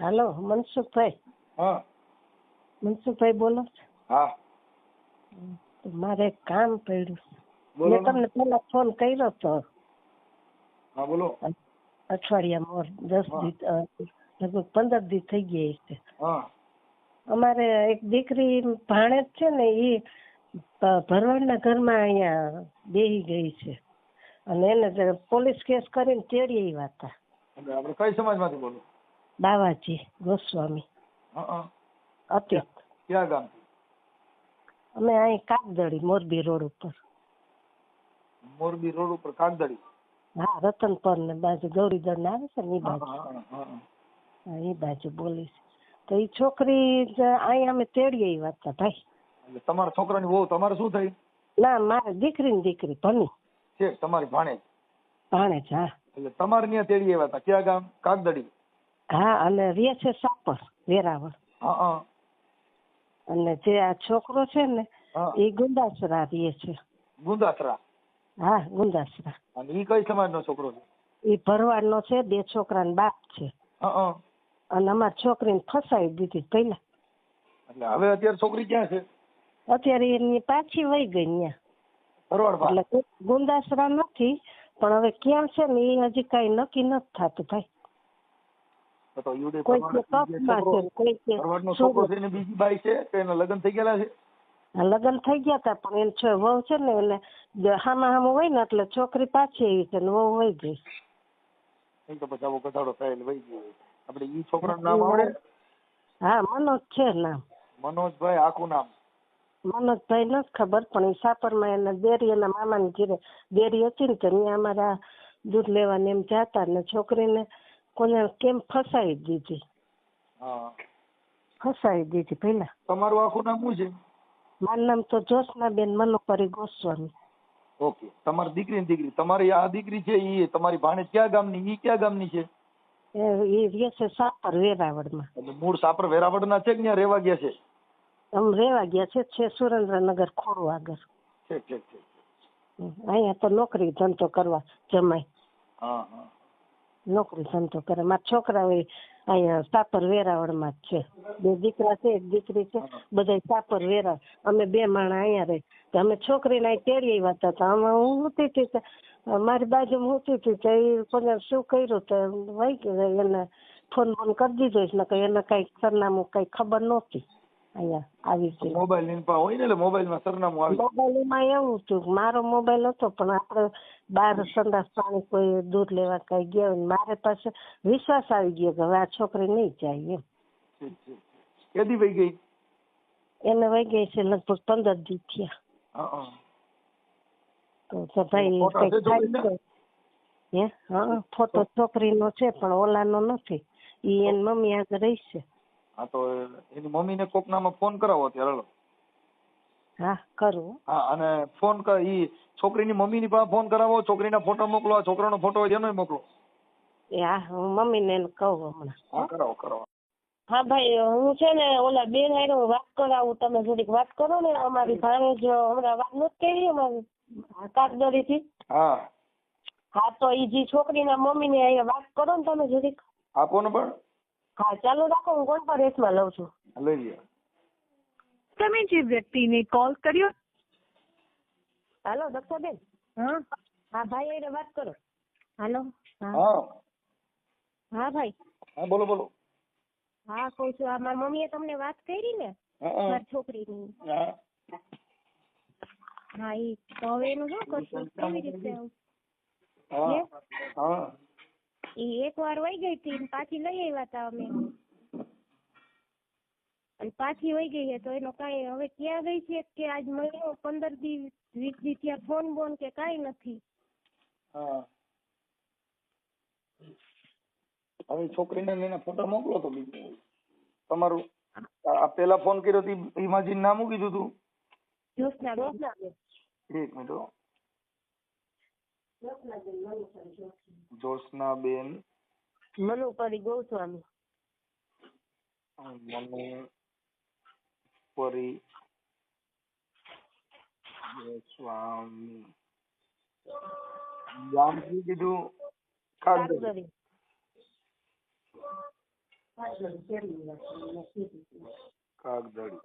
હાલો મનસુખભાઈ. હા. મનસુખભાઈ બોલો. હા. મારે કામ પડ્યું. મેં તમને પેલા ફોન કર્યો તો. હા બોલો. અઠવાડિયા મોર દસ દી લગભગ પંદર દી થઈ ગયા છે. અમારે એક દીકરી ભાણેજ છે ને એ ભરવાડના ઘરમાં અહીંયા બેહી ગઈ છે. અને એને પોલીસ કેસ કરીને તેડી આવ્યા હતા. આપણે કઈ સમાજમાંથી બોલો? બાવાજી ગોસ્વામી. હા હા. અતિત ક્યાં ગામ? અમે અહીં કાગદડી મોરબી રોડ ઉપર. મોરબી રોડ ઉપર કાગદડી હા રતનપર ને બાજુ ગૌરીદળ ને આવે છે ને એ બાજુ. એ બાજુ બોલીશ તો એ છોકરી અહીંયા અમે તેડી વાત હતા ભાઈ. તમારા છોકરાની વહુ તમારે શું થઈ? ના મારે દીકરી ને દીકરી ભણી. છે તમારી ભાણેજ. ભાણે જ હા. એટલે તમારે ત્યાં તેડી આવ્યા હતા. ક્યાં ગામ? કાગદડી હા અને રે છે સાપર વેરાવળ અને જે આ છોકરો છે ને એ ગુંદાસરા રે છે ગુંદાસરા હા ગુંદાસરા અને ઈ કઈ સમાજનો છોકરો છે એ ભરવાડનો છે બે છોકરાનો બાપ છે અને અમાર અને ને છોકરીને ફસાવી દીધી પેલા એટલે હવે અત્યારે છોકરી ક્યાં છે અત્યારે એની પાછી વહી ગઈ ત્યાં એટલે ગુંદાસરા નથી પણ હવે ક્યાં છે ને એ હજી કઈ નક્કી નથી થતું ભાઈ તો કે ભરવાડનો છોકરો છે ને બીજી બાઈ છે તો એના લગ્ન થઈ ગયેલા છે? લગ્ન થઈ ગયા હતા પણ એને છો વહુ છે ને એને હામા હામું હોય ને એટલે છોકરી પાછી આવી છે ને વહુ વહી ગઈ. એ તો પછી આવો કથાડો થયેલ વહી ગયો આપણે ઈ છોકરાનું નામ આવડે? હા મનોજ છે નામ. મનોજભાઈ આખું નામ. મનોજભાઈ નથી ખબર પણ એ સાપરમાં એના દેરી એના મામાની ઘરે દેરી હતી ને ત્યાં અમારા દૂધ લેવાને એમ જાતા ને છોકરીને કોને કેમ ફસાવી દીધી? હા. ફસાવી દીધી પેલા તમારું આખું નામ શું છે? મારું નામ તો જ્યોત્સનાબેન મનોપરી ગોસ્વામી. ઓકે. તમારી દીકરી દીકરી. તમારી આ દીકરી છે એ તમારી ભાણેજ ક્યાં ગામની? ઈ ક્યાં ગામની છે? એ એ રહે છે સાપર વેરાવળમાં. એટલે મૂળ સાપર વેરાવળના છે કે ત્યાં રહેવા ગયા છે? આમ રહેવા ગયા છે છે સુરેન્દ્રનગર ખોડું આગળ. ઠીક ઠીક ઠીક. અહીંયા તો નોકરી ધંધો કરવા જમાય. હા હા. નોકરી ધંધો કરે મારા છોકરા અહીંયા સાપર વેરાવળમાં જ છે બે દીકરા છે એક દીકરી છે બધા સાપર વેરા અમે બે માણા અહીંયા રહે તો અમે છોકરીને અહીં તેડી આવ્યા હતા તો અમે હું હતી હતી મારી બાજુમાં હું હતી તો એ કોને શું કર્યું તો વહી ગયું એને ફોન ફોન કરી દીધો છે કે એને કઈ સરનામું કઈ ખબર નહોતી અહીંયા આવી છે મોબાઈલની હોય ને એટલે મોબાઈલમાં સરનામું આવી મોબાઈલમાં એવું હતું મારો મોબાઈલ હતો પણ આપણે બહાર સંદાસ પાણી કોઈ દૂધ લેવા કઈ ગયા હોય મારે પાસે વિશ્વાસ આવી ગયો કે હવે આ છોકરી નહીં જાય એમ ઠીક ઠીક કેદી વહી ગઈ એને વહી ગઈ છે લગભગ પંદર દી થયા તો ભાઈ હે હા ફોટો છોકરીનો છે પણ ઓલાનો નથી ઈ એની મમ્મી આગળ રહી છે હા તો એની મમ્મીને કોક નામાં ફોન કરાવો અત્યારે હાલો. હા કરું. હા અને ફોન કર ઈ છોકરીની મમ્મીની પાસે ફોન કરાવો છોકરીના ફોટો મોકલો આ છોકરાનો ફોટો હોય એનો મોકલો. એ હા હું મમ્મીને એને કહું હમણાં. હા કરાવો કરાવો. હા ભાઈ હું છે ને ઓલા બેન હારે હું વાત કરાવું તમે થોડીક વાત કરો ને અમારી ભાણેજ હમણાં વાત નથી કરી અમારી કાકદરી થી હા. હા તો ઈ જે છોકરીના મમ્મી ને અહીંયા વાત કરો ને તમે થોડીક. આપો ને પણ. હા ચાલુ રાખો હું કોન્ફરન્સમાં લઉં છું. લઈ લ્યો. તમે જે વ્યક્તિને કોલ કર્યો હાલો દક્ષાબેન. હા? હા ભાઈ એને વાત કરો. હાલો હા. ભાઈ. હા બોલો બોલો. હા કહું છું આ મારી મમ્મીએ તમને વાત કરી ને? મારી છોકરીની. હા. હા ઈ તો હવે એનું શું કરશું? કેવી રીતે આવું? હા? હા. ઈ એક વાર વહી ગઈ હતી ને પાછી લઈ આવ્યા હતા અમે. અને પાછી વહી ગઈ છે તો એનો કાંઈ હવે ક્યાં ગઈ છે કે આજ મહિનો પંદર દી વીસ દી ત્યાં ફોન બોન કે કાંઈ નથી. હવે છોકરીને લઈને ફોટા મોકલો તો તમારું આ પેલા ફોન કર્યો તો ઇમાજીન નામ મૂકી દીધું? એક મિનિટ હો. જ્યોત્સનાબેન મનુપરી ગોસ્વામી. મનુ પરી ગોસ્વામી. ગામ શું કીધું કાગદરી કાગદડી.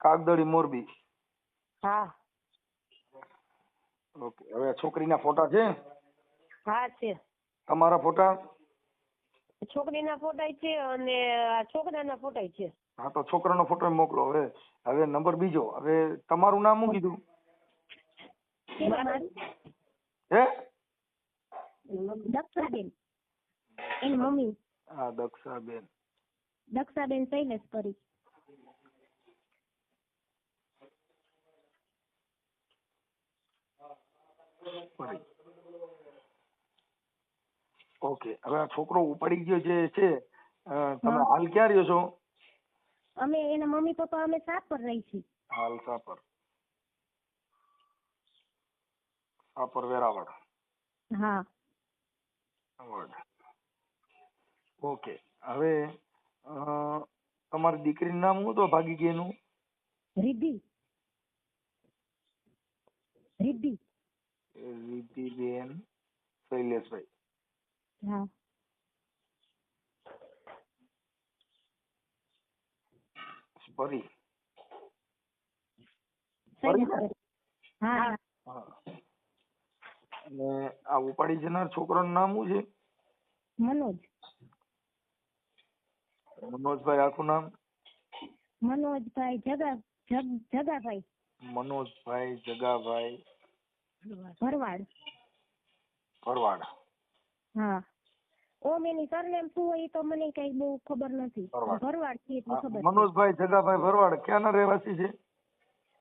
કાગદડી મોરબી. હા. ઓકે. હવે છોકરીના ફોટા છે? હા છે. તમારા ફોટા? છોકરીના ફોટા છે અને છોકરાના ફોટા છે. હા તો છોકરાનો ફોટો મોકલો. હવે હવે નંબર બીજો. હવે તમારું નામ શું કીધું? હે? દક્ષાબેન. એની મમ્મી. હા દક્ષાબેન. દક્ષાબેન શૈલેષ કરી ઓકે હવે આ છોકરો ઉપાડી ગયો જે છે તમે. હાલ ક્યાં રહ્યો છો? અમે એના મમ્મી પપ્પા અમે સાત પર રહી છીએ. હાલ સાપર સાપર વેરાવળ. હા. ઓકે હવે તમારી દીકરીનું નામ શું તો ભાગી ગયેનું? રિદ્ધિ. રિદ્ધિ. શૈલેષભાઈ હા. ફરી. હા અને આ ઉપાડી જનાર છોકરાનું નામ શું છે? મનોજ. મનોજભાઈ આખું નામ? મનોજભાઈ જગ જગાભાઈ. મનોજભાઈ જગાભાઈ. ભરવાડ. ભરવાડ હા. ઓમ એની સરનેમ શું હોય તો મને કઈ બહુ ખબર નથી. ભરવાડ. છે એટલી ખબર મનોજભાઈ જગાભાઈ ભરવાડ ક્યાંના રહેવાસી છે?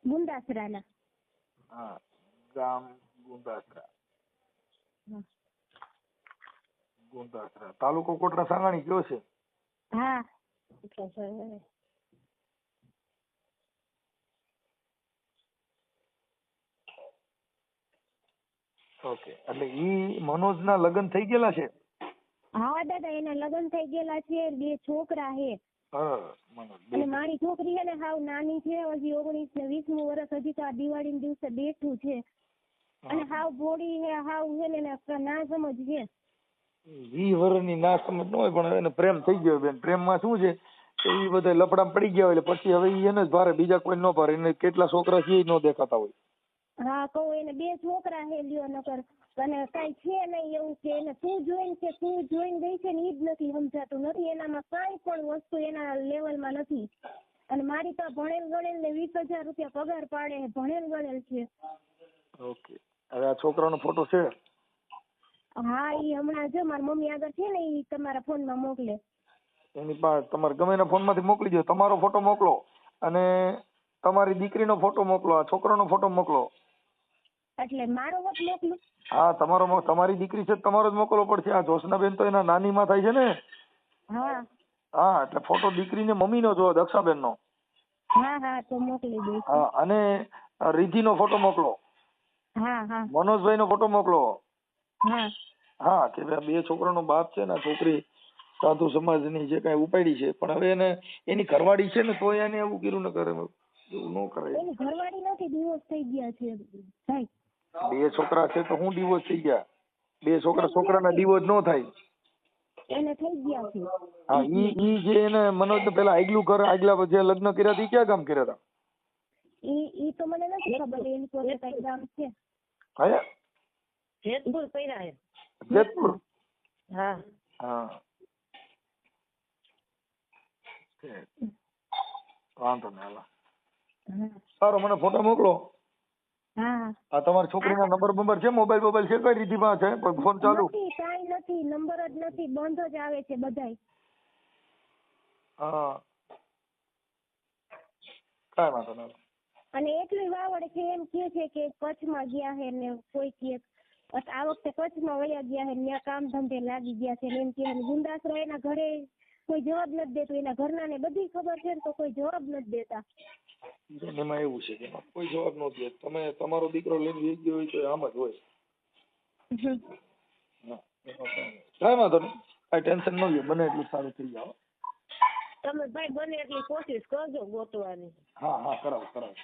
ગુંદાસરાના. હા ગામ ગુંદાસરા. ગુંદાસરા. તાલુકો કોટડા સાંગાણી કયો છે? હા. ઓકે. એટલે ઈ મનોજના લગ્ન થઈ ગયેલા છે? હા દાદા એના લગ્ન થઈ ગયેલા છે. બે છોકરા છે. અને મારી છોકરી છે ને હાવ નાની છે. હજી ઓગણીસ ને વીસનું વર્ષ હજી તો આ દિવાળી દિવસે બેઠું છે. અને હાવ ભોળી છે હાવ છે ને ના સમજ છે. વી વર્ષની ના સમજ ન હોય પણ એને પ્રેમ થઈ ગયો બેન. પ્રેમમાં શું છે કે ઈ બધા લપડા પડી ગયા હોય એટલે પછી હવે એને જ ભારે બીજા કોઈ ન ભારે. એને કેટલા છોકરા છે એ ન દેખાતા હોય. હા કહું એને બે છોકરા હે લ્યો નકર અને કઈ છે નહીં એવું કે એને શું જોઈને કે શું જોઈને ગઈ છે ને ઈ જ નથી સમજાતું નથી એનામાં કાંઈ પણ વસ્તુ એના લેવલમાં નથી. અને મારી તો ભણેલ ગણેલ ને વીસ હજાર રૂપિયા પગાર પાડે છે ભણેલ ગણેલ છે. ઓકે. હવે આ છોકરાનો ફોટો છે? હા ઈ હમણાં જો મારી મમ્મી આગળ છે ને ઈ તમારા ફોનમાં મોકલે. એની પાસે તમારે ગમે એના ફોનમાંથી મોકલી દો તમારો ફોટો મોકલો અને તમારી દીકરીનો ફોટો મોકલો આ છોકરાનો ફોટો મોકલો. એટલે મારો વટ મોકલું. હા તમારો તમારી દીકરી છે તમારો જ મોકલવો પડશે. આ જોશનાબેન તો એના નાનીમાં થાય છે ને. હા. હા એટલે ફોટો દીકરીને મમ્મીનો જો દક્ષાબેનનો. હા હા તો મોકલી દઈશ. હા અને રિધિ નો ફોટો મોકલો. હા હા. મનોજભાઈનો ફોટો મોકલો. હા. હા કે ભાઈ બે છોકરાનો બાપ છે ને છોકરી સાધુ સમાજની જે કાંઈ ઉપાડી છે પણ હવે એને એની ઘરવાળી છે ને તો એને એવું કર્યું ન કરે એવું ન કરે એની ઘરવાળી નથી દિવસ થઈ ગયા છે. ભાઈ બે છોકરા છે તો હું ડિવોર્સ થઈ ગયા. બે છોકરા છોકરાના ડિવોર્સ નો થાય. એને થઈ ગયા છે. હા ઈ ઈ જે એને મનોજ પેલા આગલું ઘર આગલા જે લગ્ન કર્યા હતા ક્યાં ગામ કર્યા હતા ઈ ઈ તો મને નથી ખબર એની કઈ ગામ છે. હા? જેતપુર કર્યા હે જેતપુર? હા. હા. વાંધો નહીં હાલો. સારો મને ફોટો મોકલો. હા. આ તમારી છોકરીના નંબર બંબર છે? મોબાઈલ મોબાઈલ છે? કઈ રીતિ માં છે ફોન ચાલુ? નથી કાંઈ નથી. નંબર જ નથી. બંધ જ આવે છે બધાય. હા. કાંઈ વાંધો નહીં અને એટલી વાવડ છે એમ કે છે કે કચ્છમાં ગયા છે ને કોઈ કે આ વખતે કચ્છમાં વયા ગયા છે ને ત્યાં કામ ધંધે લાગી ગયા છે ને એમ કે ગુંદાસરા એના ઘરે કોઈ જવાબ નથી દેતું એના ઘરના ને બધી ખબર છે ને તો કોઈ જવાબ નથી દેતા. એમાં એવું છે કે કોઈ જવાબ ન દે. તમે તમારો દીકરો લઈને જઈ ગયો હોય તો આમ જ હોય. કાંઈ વાંધો નહીં. કાંઈ ટેન્શન ન લ્યો બને એટલું સારું થઈ જાવ તમે ભાઈ બને એટલી કોશિશ કરજો ગોતવાની. હા હા કરાવો કરાવો.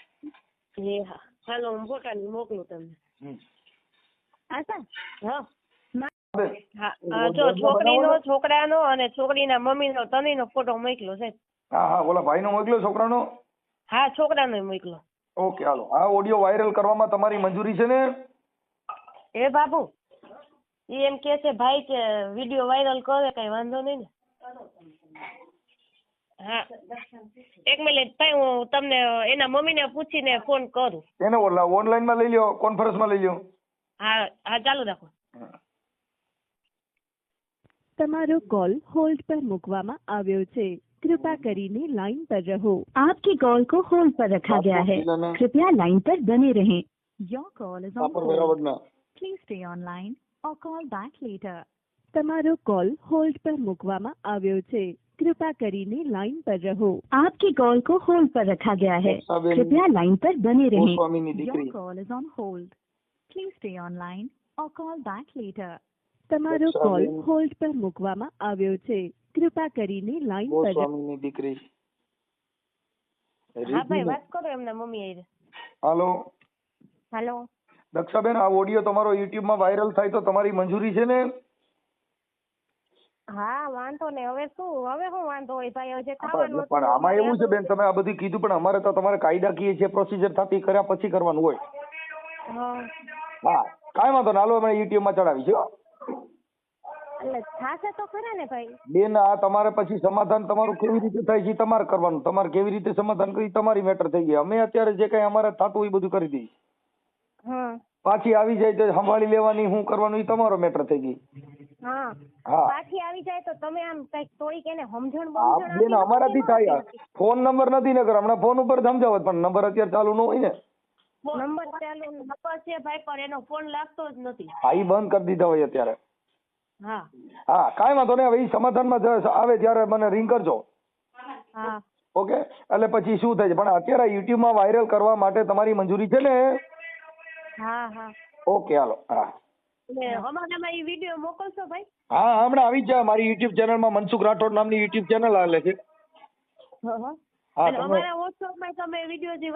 એ હા. હાલો હું ફોટા મોકલું તમને. હા હા હા, જો છોકરીનો છોકરાનો અને છોકરીના મમ્મીનો ત્રણેયનો ફોટો મોકલ્યો છે. હા હા ઓલા ભાઈનો મોકલ્યો છોકરાનો? હા છોકરાનો મોકલો ઓકે હાલો. આ ઓડિયો વાયરલ કરવામાં તમારી મંજૂરી છે ને? એ બાબુ એમ કે છે ભાઈ કે વીડિયો વાયરલ કરે કઈ વાંધો નહીં ને? હા. એક મિનિટ ભાઈ હું તમને એના મમ્મીને પૂછીને ફોન કરું. એને ઓલા ઓનલાઈનમાં લઈ લ્યો કોન્ફરન્સમાં લઈ લ્યો. હા હા ચાલુ રાખો. તમારો કોલ હોલ્ડ પર મૂકવામાં આવ્યો છે कृपा करीने लाइन पर रहो आपकी कॉल को होल्ड पर रखा गया है कृपया लाइन पर बने रहें your call is on please stay online or call back later તમારો કોલ હોલ્ડ પર મૂકવામાં આવ્યો છે કૃપા કરીને લાઇન પર રહો આપકી કોલ કો હોલ્ડ પર રખા ગયા હૈ કૃપયા લાઇન પર બને રહે your call is on hold please stay online or call back later તમારો કોલ હોલ્ડ પર મૂકવામાં આવ્યો છે. કૃપા કરીને લાઈન પર ગોસ્વામીની દીકરી. હા ભાઈ વાત કરો એમના મમ્મી આઈ હાલો. હાલો. દક્ષાબેન આ ઓડિયો તમારો YouTube માં વાયરલ થાય તો તમારી મંજૂરી છે ને? હા વાંધો ને હવે શું? હવે શું વાંધો હોય ભાઈ? હવે થવાનું પણ આમાં એવું છે બેન તમે આ બધું કીધું પણ અમારે તો તમારે કાયદાકીય જે પ્રોસીજર થતી કર્યા પછી કરવાનું હોય. હા. કાંઈ વાંધો ના હાલો અમે યુટ્યુબમાં ચડાવી છે એટલે થાશે તો ખરા ને ભાઈ. બેન આ તમારે પછી સમાધાન તમારું કેવી રીતે થાય છે તમારે કરવાનું. તમારે કેવી રીતે સમાધાન કરી તમારી મેટર થઈ ગઈ. અમે અત્યારે જે કઈ અમારે થતું એ બધું કરી દઈએ પાછી આવી જાય તો સંભાળી લેવાની હું કરવાનું એ તમારો મેટર થઈ ગઈ. હા. હા. પાછી આવી જાય તો તમે આમ કંઈક થોડીક એને સમજણ બેન આપી અમારાથી થાય ફોન નંબર નથી ને હમણાં ફોન ઉપર સમજાવત પણ નંબર અત્યારે ચાલુ ન હોય ને. નંબર ચાલુ નંબર છે ભાઈ પણ એનો ફોન લાગતો જ નથી. હા ઈ બંધ કરી દીધા હોય અત્યારે. હા. હા કાંઈ વાંધો નહીં હવે ઈ સમાધાનમાં આવે ત્યારે મને રિંગ કરજો. હા. ઓકે? એટલે પછી શું થાય છે? પણ અત્યારે યુટ્યુબમાં વાયરલ કરવા માટે તમારી મંજૂરી છે ને? હા હા. Okay hello. હા. અમારામાં એ વીડિયો મોકલશો ભાઈ? હા હમણાં આવી જાય. મારી યુટ્યુબ ચેનલમાં મનસુખ રાઠોડ નામની યુટ્યુબ ચેનલ આવેલી છે. હા હા. અમારા વોટ્સઅપમાં તમે વીડિયો જે